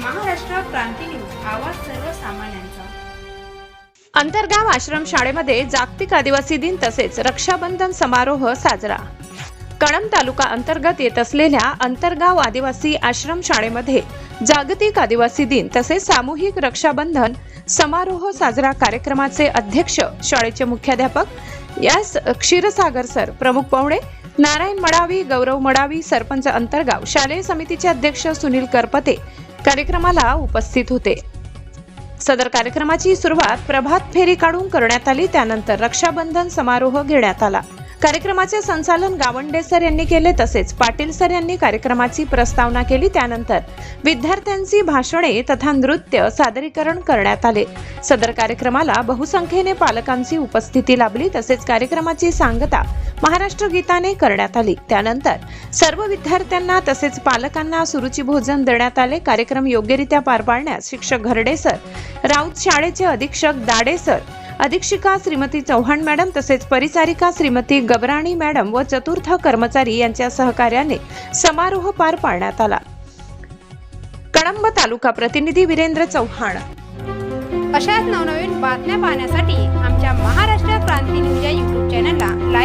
क्रांती news आवाज सर्वसामान्यांचा. आश्रम शाळेमध्ये जागतिक आदिवासी दिन तसेच रक्षाबंधन समारोह साजरा. कळंब तालुका अंतर्गत येत असलेल्या अंतर्गाव आदिवासी आश्रम शाळेमध्ये जागतिक आदिवासी दिन तसेच सामूहिक रक्षाबंधन समारोह साजरा कार्यक्रमाचे अध्यक्ष शाळेचे मुख्याध्यापक यास क्षीरसागर सर प्रमुख पाहुणे नारायण मडावी गौरव मडावी सरपंच अंतर्गाव शालेय समितीचे अध्यक्ष सुनील करपते कार्यक्रमाला उपस्थित होते. सदर कार्यक्रमाची सुरुवात प्रभात फेरी काढून करण्यात आली त्यानंतर रक्षाबंधन समारोह घेण्यात आला. कार्यक्रमाचे संचालन गावंडे सर यांनी केले तसेच पाटील सर यांनी कार्यक्रमाची प्रस्तावना केली त्यानंतर विद्यार्थ्यांची भाषणे तथा नृत्य सादरीकरण करण्यात आले. सदर कार्यक्रमाला बहुसंख्येने पालकांची उपस्थिती लाभली तसेच कार्यक्रमाची सांगता महाराष्ट्र गीताने करण्यात आली. त्यानंतर सर्व विद्यार्थ्यांना तसेच पालकांना सुरुची भोजन देण्यात आले. कार्यक्रम योग्यरित्या पार पाडण्यास शिक्षक घरडे सर राऊत शाळेचे अधीक्षक दाडे सर अधीक्षिका श्रीमती चव्हाण मॅडम तसेच परिचारिका श्रीमती गबराणी मॅडम व चतुर्थ कर्मचारी यांच्या सहकार्याने समारोह पार पाडण्यात आला. कळंब तालुका प्रतिनिधी वीरेंद्र चव्हाण अशाच नवनवीन बातम्या पाहण्यासाठी आमच्या महाराष्ट्र क्रांती